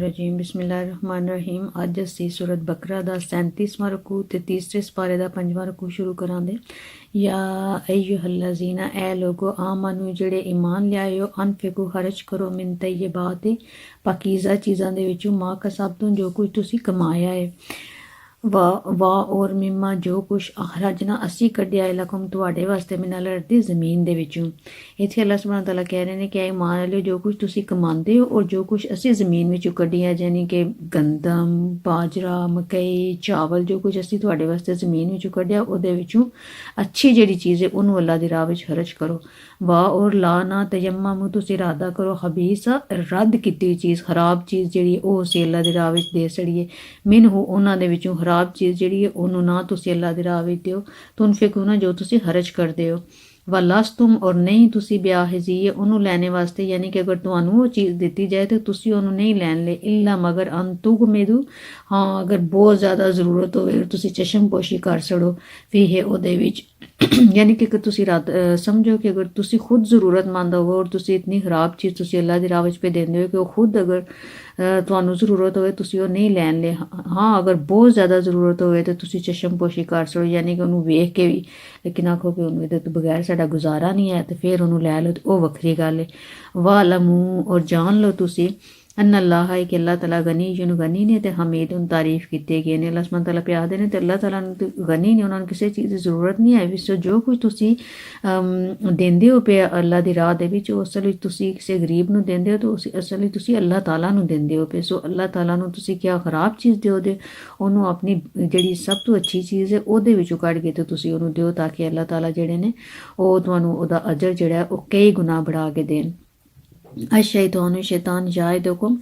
Regime ਬਿਸਮਿਲ੍ਲਾਹਿਰ ਰਹਿਮਾਨਿਰ Rahim. ਅੱਜ ਅਸੀਂ ਸੂਰਤ ਬਕਰਾ ਦਾ 37ਵਾਂ ਰਕੂ ਤੇ ਤੀਸਰੇ ਸਪਾਰੇ ਦਾ ਪੰਜਵਾਂ ਰਕੂ ਸ਼ੁਰੂ ਕਰਾਂਗੇ। ਯਾ ਅਯੁਹੱਲਜ਼ੀਨਾ ਐ ਲੋਗੋ ਆਮਨੂ ਜਿਹੜੇ ਈਮਾਨ ਲਿਆਇਓ ਅਨਫਿਕੂ ਖਰਚ ਕਰੋ ਮਿਨ ਤੈਯਬਾਤੀ ਪਾਕੀਜ਼ਾ ਚੀਜ਼ਾਂ ਦੇ ਵਿੱਚੋਂ ਮਾ ਤੋਂ ਜੋ ਕੁਝ ਤੁਸੀਂ ਕਮਾਇਆ ਹੈ ਵਾ ਵਾ ਔਰ ਮਿਮਾ ਜੋ ਕੁਛ ਅਖਰਜਨਾ ਅਸੀਂ ਕੱਢਿਆ ਹੈ ਲਕਮ ਤੁਹਾਡੇ ਵਾਸਤੇ ਮਿਨਲ ਅਰਦੀ ਜ਼ਮੀਨ ਦੇ ਵਿੱਚੋਂ। ਇੱਥੇ ਅੱਲਾਹ ਸੁਬਹਾਨ ਤਾਲਾ ਕਹਿ ਰਹੇ ਨੇ ਕਿ ਇਹ ਮੰਨ ਲਿਓ ਜੋ ਕੁਝ ਤੁਸੀਂ ਕਮਾਉਂਦੇ ਹੋ ਔਰ ਜੋ ਕੁਝ ਅਸੀਂ ਜ਼ਮੀਨ ਵਿੱਚੋਂ ਕੱਢਿਆ ਯਾਨੀ ਕਿ ਗੰਦਮ, ਬਾਜਰਾ, ਮਕਈ, ਚਾਵਲ, ਜੋ ਕੁਝ ਅਸੀਂ ਤੁਹਾਡੇ ਵਾਸਤੇ ਜ਼ਮੀਨ ਵਿੱਚੋਂ ਕੱਢਿਆ, ਉਹਦੇ ਵਿੱਚੋਂ ਅੱਛੀ ਜਿਹੜੀ ਚੀਜ਼ ਹੈ, ਉਹਨੂੰ ਅੱਲਾਹ ਦੀ ਰਾਹ ਵਿੱਚ ਖਰਚ ਕਰੋ। ਵਾ ਔਰ ਲਾ ਨਾ ਤਯਮਮੂ ਤੁਸੀਂ ਇਰਾਦਾ ਕਰੋ। ਹਬੀਸਾ ਰੱਦ ਕੀਤੀ ਚੀਜ਼, ਖਰਾਬ ਚੀਜ਼ ਜਿਹੜੀ ਉਹ ਅਸੀਂ ਅੱਲਾਹ ਦੀ ਰਾਹ ਵਿੱਚ ਦੇ ਸੜੀਏ ਮਿਨਹੂ ਉਹਨਾਂ ਦੇ ਵਿੱਚੋਂ ਖਰਾਬ ਚੀਜ਼ ਜਿਹੜੀ ਹੈ, ਉਹਨੂੰ ਨਾ ਤੁਸੀਂ ਅੱਲਾਹ ਦੇ ਰਾਹ ਵਿੱਚ ਦਿਓ। ਤੁਨਫਿਕੂ ਨਾ ਜੋ ਤੁਸੀਂ ਖਰਚ ਕਰਦੇ ਹੋ। ਵਲਸਤੁਮ ਔਰ ਨਹੀਂ, ਤੁਸੀਂ ਬਿਆਹਜ਼ੀ ਉਹਨੂੰ ਲੈਣੇ ਵਾਸਤੇ, ਯਾਨੀ ਕਿ ਅਗਰ ਤੁਹਾਨੂੰ ਉਹ ਚੀਜ਼ ਦਿੱਤੀ ਜਾਏ, ਤੇ ਤੁਸੀਂ ਉਹਨੂੰ ਨਹੀਂ ਲੈਣ ਲਈ ਇਲਾ ਮਗਰ ਅੰਤੁਗ ਮੇਦੂ। ਹਾਂ, ਅਗਰ ਬਹੁਤ ਜ਼ਿਆਦਾ ਜ਼ਰੂਰਤ ਹੋਵੇ, ਤੁਸੀਂ ਚਸ਼ਮਪੋਸ਼ੀ ਕਰ ਛੜੋ। ਵੀ ਹੈ ਉਹਦੇ ਵਿੱਚ, ਯਾਨੀ ਕਿ ਅਗਰ ਤੁਸੀਂ ਰਾਤ ਸਮਝੋ ਕਿ ਅਗਰ ਤੁਸੀਂ ਖੁਦ ਜ਼ਰੂਰਤਮੰਦ ਹੋ ਔਰ ਤੁਸੀਂ ਇਤਨੀ ਖਰਾਬ ਚੀਜ਼ ਤੁਸੀਂ ਅੱਲਾਹ ਦੀ ਰਾਹ ਵਿੱਚ ਪੇ ਦਿੰਦੇ ਹੋ ਕਿ ਉਹ ਖੁਦ ਅਗਰ ਤੁਹਾਨੂੰ ਜ਼ਰੂਰਤ ਹੋਵੇ, ਤੁਸੀਂ ਉਹ ਨਹੀਂ ਲੈਣ ਲੈ ਹਾਂ, ਅਗਰ ਬਹੁਤ ਜ਼ਿਆਦਾ ਜ਼ਰੂਰਤ ਹੋਵੇ ਤਾਂ ਤੁਸੀਂ ਚਸ਼ਮਪੋਸ਼ੀ ਕਰ ਸਕੋ, ਯਾਨੀ ਕਿ ਉਹਨੂੰ ਵੇਖ ਕੇ ਵੀ। ਲੇਕਿਨ ਆਖੋ ਕਿ ਉਹਨੂੰ ਇਹਦੇ ਤੋਂ ਬਗੈਰ ਸਾਡਾ ਗੁਜ਼ਾਰਾ ਨਹੀਂ ਹੈ ਤੇ ਫਿਰ ਉਹਨੂੰ ਲੈ ਲਓ ਤੇ ਉਹ ਵੱਖਰੀ ਗੱਲ ਹੈ ਵਾਹ ਵਾਲਮੂ ਔਰ ਜਾਣ ਲਓ ਤੁਸੀਂ। ਅੰਨ ਅੱਲਾਹ ਹੈ ਕਿ ਅੱਲਾਹ ਤਾਲਾ ਗਨੀ ਜਿਹਨੂੰ ਗਨੀ ਨੇ ਤੇ ਹਮੀਦ ਨੂੰ ਤਾਰੀਫ ਕੀਤੇ ਗਏ ਨੇ ਅੱਲਾਹ ਸੁਬਹਾਨ ਤਾਲਾ ਪਿਆਦੇ ਨੇ ਤੇ ਅੱਲਾਹ ਤਾਲਾ ਨੂੰ ਗਨੀ ਨੇ ਉਹਨਾਂ ਨੂੰ ਕਿਸੇ ਚੀਜ਼ ਦੀ ਜ਼ਰੂਰਤ ਨਹੀਂ ਹੈ ਵੀ ਸੋ ਜੋ ਕੁਝ ਤੁਸੀਂ ਦਿੰਦੇ ਹੋ ਪਿਆ ਅੱਲਾਹ ਦੀ ਰਾਹ ਦੇ ਵਿੱਚ ਉਹ ਅਸਲ ਵਿੱਚ ਤੁਸੀਂ ਕਿਸੇ ਗਰੀਬ ਨੂੰ ਦਿੰਦੇ ਹੋ ਤਾਂ ਉਸ ਅਸਲ ਵਿੱਚ ਤੁਸੀਂ ਅੱਲਾਹ ਤਾਲਾ ਨੂੰ ਦਿੰਦੇ ਹੋ ਪਏ ਸੋ ਅੱਲਾਹ ਤਾਲਾ ਨੂੰ ਤੁਸੀਂ ਕਿਆ ਖਰਾਬ ਚੀਜ਼ ਦਿਓ ਦੇ ਉਹਨੂੰ ਆਪਣੀ ਜਿਹੜੀ ਸਭ ਤੋਂ ਅੱਛੀ ਚੀਜ਼ ਹੈ ਉਹਦੇ ਵਿੱਚੋਂ ਕੱਢ ਕੇ ਤੇ ਤੁਸੀਂ ਉਹਨੂੰ ਦਿਓ ਤਾਂ ਕਿ ਅੱਲਾਹ ਤਾਲਾ ਜਿਹੜੇ ਨੇ ਉਹ ਤੁਹਾਨੂੰ ਉਹਦਾ ਅਜਰ ਜਿਹੜਾ ਉਹ ਕਈ ਗੁਣਾ ਬੜਾ ਕੇ ਦੇਣ ਅਸ਼ੈਤਾਨ ਸ਼ੈਤਾਨ ਜਾਇਦਕਮ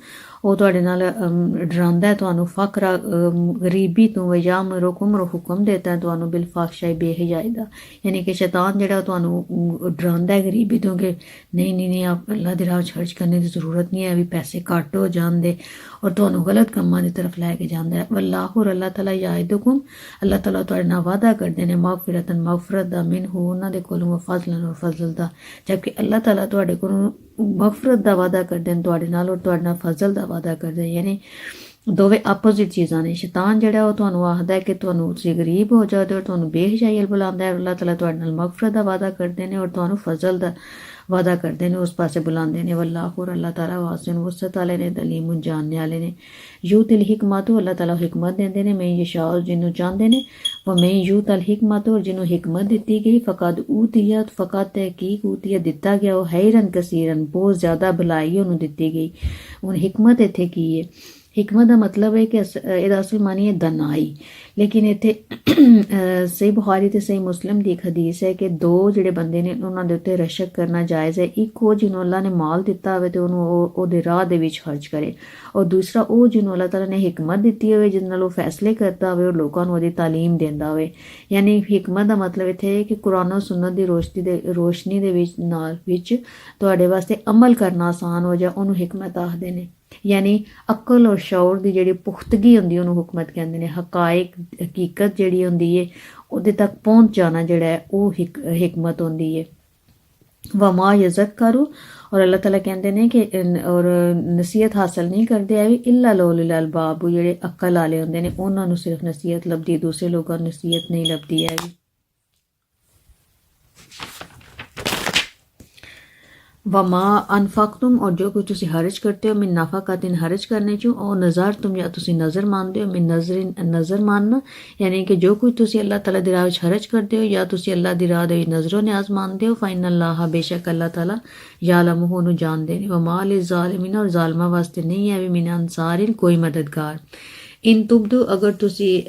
ਉਹ ਤੁਹਾਡੇ ਨਾਲ ਅਮ, ਡਰਾਉਂਦਾ ਹੈ ਤੁਹਾਨੂੰ ਫਕਰ ਅਮ, ਗਰੀਬੀ ਤੋਂ ਵਜਾਮ ਰੁਕਮ ਰ ਹੁਕਮ ਦੇਤਾ ਹੈ ਤੁਹਾਨੂੰ ਬਿਲ ਫਾਖਸ਼ਾਈ ਬੇਹਯਾਈ ਦਾ। ਯਾਨੀ ਕਿ ਸ਼ੈਤਾਨ ਜਿਹੜਾ ਉਹ ਤੁਹਾਨੂੰ ਅਮ, ਡਰਾਉਂਦਾ ਹੈ ਗਰੀਬੀ ਤੋਂ ਕਿ ਨਹੀਂ ਨਹੀਂ ਨਹੀਂ ਆਪ ਅੱਲਾਹ ਦੀ ਰਾਹ 'ਚ ਖਰਚ ਕਰਨੇ ਦੀ ਜ਼ਰੂਰਤ ਨਹੀਂ ਹੈ ਵੀ ਪੈਸੇ ਘੱਟ ਹੋ ਜਾਂਦੇ ਔਰ ਤੁਹਾਨੂੰ ਗਲਤ ਕੰਮਾਂ ਦੀ ਤਰਫ ਲੈ ਕੇ ਜਾਂਦਾ ਹੈ। ਵੱਲਾਹੁ ਔਰ ਅੱਲਾਹ ਤਾਲਾ ਯਾਇਦਕਮ ਅੱਲਾਹ ਤਾਲਾ ਤੁਹਾਡੇ ਨਾਲ ਵਾਅਦਾ ਕਰਦੇ ਨੇ ਮਗਫਿਰਤਨ ਮਗਫਰਤ ਦਾ ਮਿਨਹੂ ਉਹਨਾਂ ਦੇ ਕੋਲੋਂ ਫਜ਼ਲਨ ਔਰ ਫਜ਼ਲ ਦਾ। ਜਦਕਿ ਅੱਲਾਹ ਤਾਲਾ ਤੁਹਾਡੇ ਕੋਲੋਂ ਮਗਫਰਤ ਦਾ ਵਾਅਦਾ ਕਰਦੇ ਨੇ, ਤੁਹਾਡੇ ਨਾਲ ਔਰ ਤੁਹਾਡੇ ਨਾਲ ਫਜ਼ਲ ਦਾ ਵਾਅਦਾ ਕਰਦੇ ਨੇ, ਯਾਨੀ ਦੋਵੇਂ ਆਪੋਜ਼ਿਟ ਚੀਜ਼ਾਂ ਨੇ। ਸ਼ੈਤਾਨ ਜਿਹੜਾ, ਉਹ ਤੁਹਾਨੂੰ ਆਖਦਾ ਹੈ ਕਿ ਤੁਹਾਨੂੰ ਤੁਸੀਂ ਗਰੀਬ ਹੋ ਜਾਓਗੇ ਔਰ ਤੁਹਾਨੂੰ ਬੇਹਜਾਈ ਬੁਲਾਉਂਦਾ ਹੈ। ਅੱਲਾਹ ਤਾਲਾ ਤੁਹਾਡੇ ਨਾਲ ਮਗਫਰਤ ਦਾ ਵਾਅਦਾ ਕਰਦੇ ਨੇ ਔਰ ਤੁਹਾਨੂੰ ਫਜ਼ਲ ਦਾ ਵਾਅਦਾ ਕਰਦੇ ਨੇ, ਉਸ ਪਾਸੇ ਬੁਲਾਉਂਦੇ ਨੇ। ਵੱਲਾਹੁ ਔਰ ਅੱਲਾਹ ਤਾਲਾ ਵਾਸਿਨ ਵਸਤ ਵਾਲੇ ਨੇ, ਦਲੀਮ ਜਾਣਨੇ ਵਾਲੇ ਨੇ। ਯੂਤਿਲ ਹਿਕਮਤ, ਅੱਲਾਹ ਤਾਲਾ ਹਿਕਮਤ ਦਿੰਦੇ ਨੇ। ਮੈਂ ਯਸ਼ਾਉ ਜਿਹਨੂੰ ਚਾਹੁੰਦੇ ਨੇ, ਉਹ ਮੈਂ ਯੂਤਲ ਹਿਕਮਤ ਔਰ ਜਿਹਨੂੰ ਹਿਕਮਤ ਦਿੱਤੀ ਗਈ ਫਕਦ ਊਤੀਅਤ ਫਕਤ ਤਹਿਕੀਕ ਊਤੀਅਤ ਦਿੱਤਾ ਗਿਆ। ਉਹ ਹੈਰਨ ਕਸੀਰਨ, ਬਹੁਤ ਜ਼ਿਆਦਾ ਭਲਾਈ ਉਹਨੂੰ ਦਿੱਤੀ ਗਈ। ਹੁਣ ਹਿਕਮਤ ਇੱਥੇ ਕੀ ਹੈ? ਹਿਕਮਤ ਦਾ ਮਤਲਬ ਹੈ ਕਿ ਅਸ- ਇਹਦਾ ਅਸਲ ਮਾਨੀ ਹੈ ਦਨਾਈ। ਲੇਕਿਨ ਇੱਥੇ ਸਹੀ ਬੁਖਾਰੀ ਤੇ ਸਹੀ ਮੁਸਲਿਮ ਦੀ ਇੱਕ ਹਦੀਸ ਹੈ ਕਿ ਦੋ ਜਿਹੜੇ ਬੰਦੇ ਨੇ ਉਹਨਾਂ ਦੇ ਉੱਤੇ ਰਸ਼ਕ ਕਰਨਾ ਜਾਇਜ਼ ਹੈ। ਇੱਕ ਉਹ ਜਿਹਨੂੰ ਅੱਲਾਹ ਨੇ ਮਾਲ ਦਿੱਤਾ ਹੋਵੇ ਤੇ ਉਹਨੂੰ ਉਹ, ਉਹਦੇ ਰਾਹ ਦੇ ਵਿੱਚ ਖਰਚ ਕਰੇ। ਔਰ ਦੂਸਰਾ ਉਹ ਜਿਹਨੂੰ ਅੱਲਾਹ ਤਾਲਾ ਨੇ ਹਿਕਮਤ ਦਿੱਤੀ ਹੋਵੇ ਜਿਸ ਨਾਲ ਉਹ ਫੈਸਲੇ ਕਰਦਾ ਹੋਵੇ ਔਰ ਲੋਕਾਂ ਨੂੰ ਉਹਦੀ ਤਾਲੀਮ ਦਿੰਦਾ ਹੋਵੇ। ਯਾਨੀ ਹਿਕਮਤ ਦਾ ਮਤਲਬ ਇੱਥੇ ਹੈ ਕਿ ਕੁਰਾਨ ਔਰ ਸੁਨਨਤ ਦੀ ਰੋਸ਼ਨੀ ਦੇ ਰੋਸ਼ਨੀ ਦੇ ਵਿੱਚ, ਨਾਲ ਵਿੱਚ ਤੁਹਾਡੇ ਵਾਸਤੇ ਅਮਲ ਕਰਨਾ ਆਸਾਨ ਹੋ ਜਾ ਉਹਨੂੰ ਹਿਕਮਤ ਆਖਦੇ ਨੇ। ਯਾਨੀ ਅਕਲ ਔਰ ਸ਼ੌਰ ਦੀ ਜਿਹੜੀ ਪੁਖਤਗੀ ਹੁੰਦੀ, ਉਹਨੂੰ ਹੁਕਮਤ ਕਹਿੰਦੇ ਨੇ। ਹਕਾਇਕ ਹਕੀਕਤ ਜਿਹੜੀ ਹੁੰਦੀ ਹੈ ਉਹਦੇ ਤੱਕ ਪਹੁੰਚ ਜਾਣਾ ਜਿਹੜਾ ਹੈ, ਉਹ ਹਿਕ- ਹਿਕਮਤ ਹੁੰਦੀ ਹੈ ਵਮਾ ਯਜ਼ਕਰੂ, ਔਰ ਅੱਲਾਹ ਤਾਲਾ ਕਹਿੰਦੇ ਨੇ ਕਿ ਔਰ ਨਸੀਹਤ ਹਾਸਲ ਨਹੀਂ ਕਰਦੇ ਐ ਵੀ ਇਲਾ ਲੋਲ ਅਲਬਾਬ ਜਿਹੜੇ ਅਕਲ ਵਾਲੇ ਹੁੰਦੇ ਨੇ, ਉਹਨਾਂ ਨੂੰ ਸਿਰਫ ਨਸੀਹਤ ਲੱਭਦੀ, ਦੂਸਰੇ ਲੋਕਾਂ ਨੂੰ ਨਸੀਹਤ ਨਹੀਂ ਲੱਭਦੀ وما انفاق تم اور جو کچھ تسی حرج کرتے ہو، من نافا کا دن حرج کرنے چوں اور نظر تم یا تسی نظر ماندے ہو، من نظر نظر ماننا یعنی کہ جو کچھ تسی اللہ تعالیٰ دراہ حرج کرتے ہو یا تسی اللہ دراہ دے نظر و نیاز مانتے ہو فائن اللہ بے شک اللہ تعالیٰ یا لمحوں نو جان دے وما لظالمین اور ظالمہ واسطے نہیں ہے بھی من انصارین کوئی مددگار۔ ਇਨ ਤੁਬਦੂ ਅਗਰ ਤੁਸੀਂ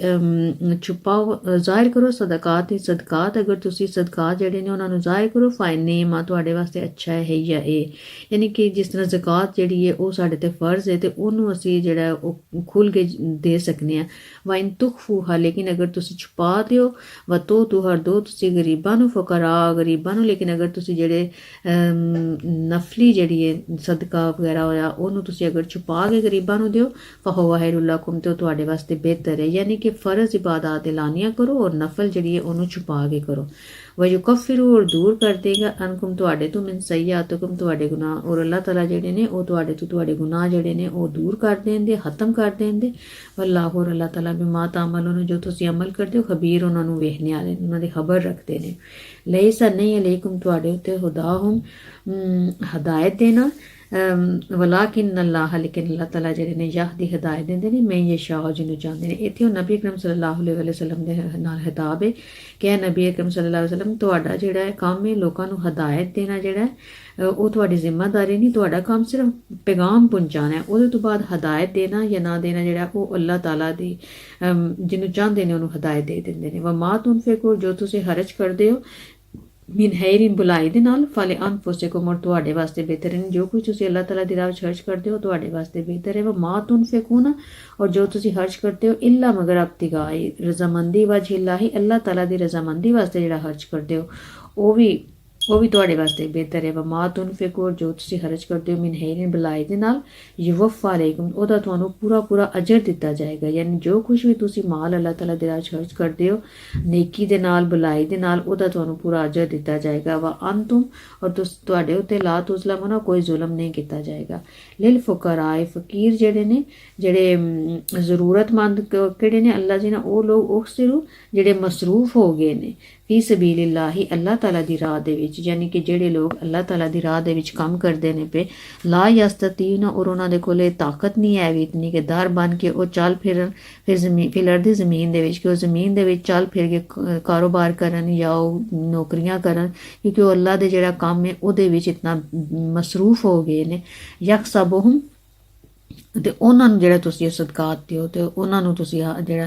ਛੁਪਾਓ ਜ਼ਾਹਿਰ ਕਰੋ ਸਦਕਾਤ ਹੀ ਸਦਕਾਤ, ਅਗਰ ਤੁਸੀਂ ਸਦਕਾਤ ਜਿਹੜੇ ਨੇ ਉਹਨਾਂ ਨੂੰ ਜ਼ਾਹਿਰ ਕਰੋ ਫਾਇਨ ਨੇਮ ਆ ਤੁਹਾਡੇ ਵਾਸਤੇ ਅੱਛਾ ਹੈ ਜਾਂ ਇਹ। ਯਾਨੀ ਕਿ ਜਿਸ ਤਰ੍ਹਾਂ ਜ਼ਕਾਤ ਜਿਹੜੀ ਹੈ, ਉਹ ਸਾਡੇ ਤੇ ਫਰਜ਼ ਹੈ ਤੇ ਉਹਨੂੰ ਅਸੀਂ ਜਿਹੜਾ ਉਹ ਖੁੱਲ ਕੇ ਦੇ ਸਕਨੇ ਆ ਵਾਇਨ ਤੁਖਫੂਹਾ, ਲੇਕਿਨ ਅਗਰ ਤੁਸੀਂ ਛੁਪਾ ਦਿਓ ਵਤੋ ਹਰ ਦੋ, ਤੁਸੀਂ ਗਰੀਬਾਂ ਨੂੰ, ਫਕਰਾ ਗਰੀਬਾਂ ਨੂੰ, ਲੇਕਿਨ ਅਗਰ ਤੁਸੀਂ ਜਿਹੜੇ ਨਫਲੀ ਜਿਹੜੀ ਹੈ, ਸਦਕਾ ਵਗੈਰਾ ਹੋਇਆ, ਉਹਨੂੰ ਤੁਸੀਂ ਅਗਰ ਛੁਪਾ ਕੇ ਗਰੀਬਾਂ ਨੂੰ ਦਿਓ ਫਹੁਵਾ ਹੈਰੁਲਕੁਮ ਤੇ ਉਹ ਤੁਹਾਡੇ ਵਾਸਤੇ ਬਿਹਤਰ ਹੈ, ਯਾਨੀ ਕਿ ਫਰਜ਼ ਇਬਾਦਤ ਐਲਾਨੀਆਂ ਕਰੋ ਔਰ ਨਫਲ ਜਿਹੜੀ ਹੈ ਉਹਨੂੰ ਛੁਪਾ ਕੇ ਕਰੋ। ਵਯੁਕਫਿਰੂ ਔਰ ਦੂਰ ਕਰ ਦੇਗਾ, ਅਨਕੁਮ ਤੁਹਾਡੇ ਤੋਂ ਮਿਨ ਸਈਆਤਕਮ, ਤੁਹਾਡੇ ਗੁਨਾਹ, ਔਰ ਅੱਲਾਹ ਤਾਲਾ ਜਿਹੜੇ ਨੇ ਉਹ ਤੁਹਾਡੇ ਤੋਂ ਤੁਹਾਡੇ ਗੁਨਾਹ ਜਿਹੜੇ ਨੇ ਉਹ ਦੂਰ ਕਰ ਦੇਣਗੇ ਖਤਮ ਕਰ ਦੇਣਗੇ ਵੱਲਾਹੁ ਔਰ ਅੱਲਾਹ ਤਾਲਾ ਬਿਮਾ ਤਾਮਲੂਨ, ਜੋ ਤੁਸੀਂ ਅਮਲ ਕਰਦੇ ਹੋ, ਖਬੀਰ ਉਹਨਾਂ ਨੂੰ ਵੇਖਣੇ ਵਾਲੇ ਨੇ, ਉਹਨਾਂ ਦੀ ਖਬਰ ਰੱਖਦੇ ਨੇ। ਲਈਸਾ ਨਹੀਂ ਅਲੈਕੁਮ, ਤੁਹਾਡੇ ਉੱਤੇ ਹੁਦਾ ਹੁਦਾਹੁਮ ਹਦਾਇਤ ਦੇਣਾ। ਵਲਾਕਿਨ ਅੱਲਾਹ, ਲੇਕਿਨ ਅੱਲਾਹ ਤਾਲਾ ਜਿਹੜੇ ਨੇ ਯਹਦੀ ਹਦਾਇਤ ਦਿੰਦੇ ਨੇ, ਮੈਂ ਇਹ ਸ਼ਾਹ ਜਿਹਨੂੰ ਚਾਹੁੰਦੇ ਨੇ। ਇੱਥੇ ਉਹ ਨਬੀ ਅਕਰਮ ਸੱਲੱਲਾਹੁ ਅਲੈਹਿ ਵਸੱਲਮ ਦੇ ਨਾਲ ਖਿਤਾਬ ਹੈ ਕਿ ਇਹ ਨਬੀ ਅਕਰਮ ਸੱਲੱਲਾਹੁ ਅਲੈਹਿ ਵਸੱਲਮ, ਤੁਹਾਡਾ ਜਿਹੜਾ ਹੈ ਕੰਮ ਹੈ ਲੋਕਾਂ ਨੂੰ ਹਦਾਇਤ ਦੇਣਾ ਜਿਹੜਾ ਉਹ ਤੁਹਾਡੀ ਜ਼ਿੰਮੇਵਾਰੀ ਨਹੀਂ, ਤੁਹਾਡਾ ਕੰਮ ਸਿਰਫ ਪੈਗਾਮ ਪਹੁੰਚਾਉਣਾ ਹੈ। ਉਹਦੇ ਤੋਂ ਬਾਅਦ ਹਦਾਇਤ ਦੇਣਾ ਜਾਂ ਨਾ ਦੇਣਾ ਜਿਹੜਾ, ਉਹ ਅੱਲਾਹ ਤਾਲਾ ਦੀ ਜਿਹਨੂੰ ਚਾਹੁੰਦੇ ਨੇ, ਉਹਨੂੰ ਹਦਾਇਤ ਦੇ ਦਿੰਦੇ ਨੇ। ਵਮਾ ਤੁਨਫਿਕੂ ਜੋ ਤੁਸੀਂ ਹਰਜ ਕਰਦੇ ਹੋ ਮਿਨ ਹੈਰਿਨ ਬੁਲਾਈ ਦੇ ਨਾਲ, ਫਲੇ ਅਨਫੁਸਿਕੁਮ ਔਰ ਤੁਹਾਡੇ ਵਾਸਤੇ ਬਿਹਤਰ ਹੈ ਜੋ ਕੁਝ ਤੁਸੀਂ ਅੱਲਾਹ ਤਾਲਾ ਦੀ ਰਾਹ ਵਿੱਚ ਖਰਚ ਕਰਦੇ ਹੋ ਤੁਹਾਡੇ ਵਾਸਤੇ ਬਿਹਤਰ ਹੈ। ਵ ਮਾ ਤੁਨਫਿਕੂਨ ਔਰ ਜੋ ਤੁਸੀਂ ਖਰਚ ਕਰਦੇ ਹੋ, ਇਲਾ ਮਗਰ ਅਬਤਿਗਾਈ ਰਜ਼ਾਮੰਦੀ ਵਜਹਿ ਅੱਲਾਹ ਤਾਲਾ ਦੀ ਰਜ਼ਾਮੰਦੀ ਵਾਸਤੇ ਜਿਹੜਾ ਖਰਚ ਕਰਦੇ ਹੋ, ਉਹ ਵੀ ਉਹ ਵੀ ਤੁਹਾਡੇ ਵਾਸਤੇ ਬਿਹਤਰ ਹੈ। ਵ ਮਾ ਤੁਨਫਿਕੂ ਔਰ ਜੋ ਤੁਸੀਂ ਖਰਚ ਕਰਦੇ ਹੋ, ਮਿਨ ਹੈਰਿਨ ਬੁਲਾਈ ਦੇ ਨਾਲ ਯਵਫਾ ਅਲੈਕੁਮ, ਉਹਦਾ ਤੁਹਾਨੂੰ ਪੂਰਾ ਪੂਰਾ ਅਜਰ ਦਿੱਤਾ ਜਾਏਗਾ। ਯਾਨੀ ਜੋ ਕੁਝ ਵੀ ਤੁਸੀਂ ਮਾਲ ਅੱਲਾਹ ਤਾਲਾ ਦੇ ਰਾਹ ਖਰਚ ਕਰਦੇ ਹੋ, ਨੇਕੀ ਦੇ ਨਾਲ, ਬੁਲਾਈ ਦੇ ਨਾਲ, ਉਹਦਾ ਤੁਹਾਨੂੰ ਪੂਰਾ ਅਜਰ ਦਿੱਤਾ ਜਾਏਗਾ। ਵਾ ਅੰਤੁਮ, ਔਰ ਤੁਸ, ਤੁਹਾਡੇ ਉੱਤੇ ਲਾ ਤੁਜ਼ਲਮ ਨਾ ਕੋਈ ਜ਼ੁਲਮ ਨਹੀਂ ਕੀਤਾ ਜਾਏਗਾ। ਲਿਲ ਫੁਕਰਾਏ, ਫਕੀਰ ਜਿਹੜੇ ਨੇ, ਜਿਹੜੇ ਜ਼ਰੂਰਤਮੰਦ ਕਿਹੜੇ ਨੇ ਅੱਲਾਹ ਜੀ ਨੇ ਉਹ ਲੋਕ ਉਹ ਸਿਰੂ ਜਿਹੜੇ ਮਸਰੂਫ ਹੋ ਗਏ ਨੇ। ਫੀ ਸਬੀਲਿllahi ਅੱਲਾਹ ਤਾਲਾ ਦੀ ਰਾਹ ਦੇ ਵਿੱਚ, ਯਾਨੀ ਕਿ ਜਿਹੜੇ ਲੋਕ ਅੱਲਾਹ ਤਾਲਾ ਦੀ ਰਾਹ ਦੇ ਵਿੱਚ ਕੰਮ ਕਰਦੇ ਨੇ ਪੇ ਲਾ ਯਸਤਤੀਨ, ਔਰ ਉਹਨਾਂ ਦੇ ਕੋਲੇ ਤਾਕਤ ਨਹੀਂ ਹੈ ਵੀ ਇਤਨੀ ਕਿ ਦਾਰ ਬਣ ਕੇ ਉਹ ਚੱਲ ਫਿਰਨ ਫਿਰ ਜ਼ਮੀਨ ਫਿਰ ਦੀ ਜ਼ਮੀਨ ਦੇ ਵਿੱਚ, ਕਿ ਉਹ ਜ਼ਮੀਨ ਦੇ ਵਿੱਚ ਚੱਲ ਫਿਰ ਕੇ ਕਾਰੋਬਾਰ ਕਰਨ ਜਾਂ ਉਹ ਨੌਕਰੀਆਂ ਕਰਨ, ਕਿਉਂਕਿ ਉਹ ਅੱਲਾਹ ਦੇ ਜਿਹੜਾ ਕੰਮ ਹੈ ਉਹਦੇ ਵਿੱਚ ਇਤਨਾ ਮਸਰੂਫ ਹੋ ਗਏ ਨੇ। ਯਕਸਬਹum ਤੇ ਉਹਨਾਂ ਨੂੰ ਜਿਹੜਾ ਤੁਸੀਂ ਸਦਕਾਤ ਦਿਓ ਤੇ ਉਹਨਾਂ ਨੂੰ ਤੁਸੀਂ ਆਹ ਜਿਹੜਾ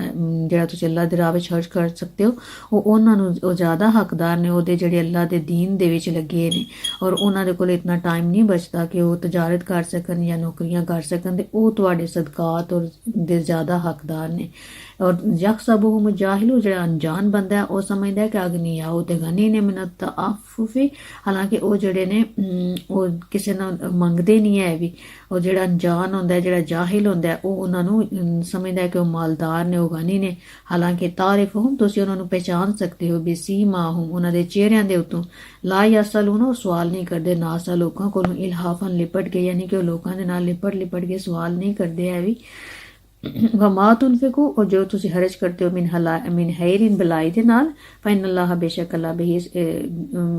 ਜਿਹੜਾ ਤੁਸੀਂ ਅੱਲਾਹ ਦੇ ਰਾਹ ਵਿੱਚ ਖਰਚ ਕਰ ਸਕਦੇ ਹੋ, ਉਹ ਉਹਨਾਂ ਨੂੰ ਉਹ ਜ਼ਿਆਦਾ ਹੱਕਦਾਰ ਨੇ, ਉਹਦੇ ਜਿਹੜੇ ਅੱਲਾਹ ਦੇ ਦੀਨ ਦੇ ਵਿੱਚ ਲੱਗੇ ਨੇ ਔਰ ਉਹਨਾਂ ਦੇ ਕੋਲ ਇਤਨਾ ਟਾਈਮ ਨਹੀਂ ਬਚਦਾ ਕਿ ਉਹ ਤਜਾਰਤ ਕਰ ਸਕਣ ਜਾਂ ਨੌਕਰੀਆਂ ਕਰ ਸਕਣ ਤੇ ਉਹ ਤੁਹਾਡੇ ਸਦਕਾਤ ਔਰ ਦੇ ਜ਼ਿਆਦਾ ਹੱਕਦਾਰ ਨੇ। ਔਰ ਯਖਸਬੁਹ ਮੁਜਾਹਿਲੂ ਜਿਹੜਾ ਅਣਜਾਣ ਬੰਦਾ ਹੈ, ਉਹ ਸਮਝਦਾ ਹੈ ਕਿ ਅਗਨੀ ਆ ਉਹ ਤੇ ਗਨੀ ਨੇ ਮਿਨਤ ਤਾਫੁਫੀ ਹਾਲਾਂਕਿ ਉਹ ਜਿਹੜੇ ਨੇ ਉਹ ਕਿਸੇ ਨਾਲ ਮੰਗਦੇ ਨਹੀਂ ਹੈ ਵੀ। ਉਹ ਜਿਹੜਾ ਅਣਜਾਣ ਹੁੰਦਾ ਹੈ ਜਿਹੜਾ ਜਾਹਿਲ ਹੁੰਦਾ ਹੈ, ਉਹ ਉਹਨਾਂ ਨੂੰ ਸਮਝਦਾ ਹੈ ਕਿ ਉਹ ਮਾਲਦਾਰ ਨੇ ਉਹ ਗਨੀ ਨੇ। ਹਾਲਾਂਕਿ ਤਾਰਿਫਹਮ ਤੁਸੀਂ ਉਹਨਾਂ ਨੂੰ ਪਹਿਚਾਨ ਸਕਦੇ ਹੋ ਬੇਸੀਮਾਹਮ ਉਹਨਾਂ ਦੇ ਚਿਹਰਿਆਂ ਦੇ ਉੱਤੋਂ। ਲਾ ਯਸਲੂਨ ਉਹ ਸਵਾਲ ਨਹੀਂ ਕਰਦੇ ਨਾਸਾ ਲੋਕਾਂ ਕੋਲੋਂ ਇਲਹਾਫਨ ਲਿਪਟ ਕੇ ਯਾਨੀ ਕਿ ਉਹ ਲੋਕਾਂ ਦੇ ਨਾਲ ਲਿਪਟ ਲਿਪਟ ਕੇ ਸਵਾਲ ਨਹੀਂ ਕਰਦੇ ਹੈ ਵੀ। ਵਮਾ ਤੁਨਫਿਕੂ ਔਰ ਜੋ ਤੁਸੀਂ ਖਰਚ ਕਰਦੇ ਹੋ ਮਿਨ ਹਲਾ ਮਿਨ ਹੈਰਿਨ ਬਲਾਈ ਦੇ ਨਾਲ ਫੈਨ ਅੱਲਾਹ ਬੇਸ਼ੱਕ ਅੱਲਾ ਬਹੀ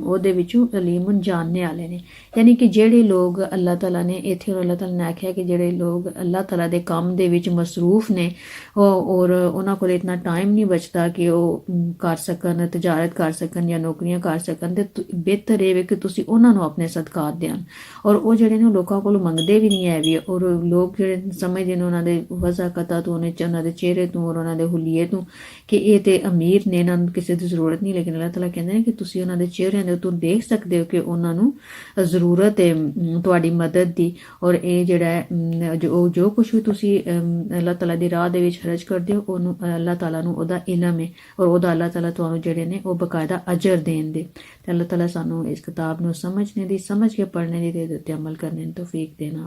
ਉਹਦੇ ਵਿੱਚੋਂ ਅਲੀਮੁਨ ਜਾਣਨੇ ਵਾਲੇ ਨੇ ਯਾਨੀ ਕਿ ਜਿਹੜੇ ਲੋਕ ਅੱਲਾਹ ਤਾਲਾ ਨੇ ਇੱਥੇ ਅੱਲਾਹ ਤਾਲਾ ਨੇ ਆਖਿਆ ਕਿ ਜਿਹੜੇ ਲੋਕ ਅੱਲਾਹ ਤਾਲਾ ਦੇ ਕੰਮ ਦੇ ਵਿੱਚ ਮਸਰੂਫ ਨੇ ਉਹ ਔਰ ਉਹਨਾਂ ਕੋਲ ਇਤਨਾ ਟਾਈਮ ਨਹੀਂ ਬਚਦਾ ਕਿ ਉਹ ਕਰ ਸਕਣ ਤਜਾਰਤ ਕਰ ਸਕਣ ਜਾਂ ਨੌਕਰੀਆਂ ਕਰ ਸਕਣ ਤੇ ਬਿਹਤਰ ਇਹ ਵੇ ਕਿ ਤੁਸੀਂ ਉਹਨਾਂ ਨੂੰ ਆਪਣੇ ਸਦਕਾਤ ਦੇਣ ਔਰ ਉਹ ਜਿਹੜੇ ਨੇ ਉਹ ਲੋਕਾਂ ਕੋਲੋਂ ਮੰਗਦੇ ਵੀ ਨਹੀਂ ਹੈ ਵੀ ਔਰ ਲੋਕ ਜਿਹੜੇ ਸਮਝਦੇ ਨੇ ਉਹਨਾਂ ਦੇ ਵਜ਼ਾ ਵਜ਼ਾਕਤਾ ਤੋਂ ਉਹਨੇ ਉਹਨਾਂ ਦੇ ਚਿਹਰੇ ਤੋਂ ਔਰ ਉਹਨਾਂ ਦੇ ਹੁਲੀਏ ਤੋਂ ਕਿ ਇਹ ਤੇ ਅਮੀਰ ਨੇ ਇਹਨਾਂ ਨੂੰ ਕਿਸੇ ਦੀ ਜ਼ਰੂਰਤ ਨਹੀਂ ਲੇਕਿਨ ਅੱਲਾਹ ਤਾਲਾ ਕਹਿੰਦੇ ਨੇ ਕਿ ਤੁਸੀਂ ਉਹਨਾਂ ਦੇ ਚਿਹਰਿਆਂ ਦੇ ਉੱਤੋਂ ਦੇਖ ਸਕਦੇ ਹੋ ਕਿ ਉਹਨਾਂ ਨੂੰ ਜ਼ਰੂਰਤ ਹੈ ਤੁਹਾਡੀ ਮਦਦ ਦੀ ਔਰ ਇਹ ਜਿਹੜਾ ਹੈ, ਜੋ ਜੋ ਕੁਝ ਵੀ ਤੁਸੀਂ ਅਮ, ਅੱਲਾਹ ਤਾਲਾ ਦੀ ਰਾਹ ਦੇ ਵਿੱਚ ਖਰਚ ਕਰਦੇ ਹੋ ਉਹਨੂੰ ਅੱਲਾਹ ਤਾਲਾ ਨੂੰ ਉਹਦਾ ਇਲਮ ਹੈ ਔਰ ਉਹਦਾ ਅੱਲਾਹ ਤਾਲਾ ਤੁਹਾਨੂੰ ਜਿਹੜੇ ਨੇ ਉਹ ਬਕਾਇਦਾ ਅਜਰ ਦੇਣ ਦੇ। ਤੇ ਅੱਲਾਹ ਤਾਲਾ ਸਾਨੂੰ ਇਸ ਕਿਤਾਬ ਨੂੰ ਸਮਝਣੇ ਦੀ ਸਮਝ ਕੇ ਪੜ੍ਹਨੇ ਦੀ ਤੇ ਉੱਤੇ ਅਮਲ ਕਰਨੇ ਦੀ ਤੌਫੀਕ ਦੇਣਾ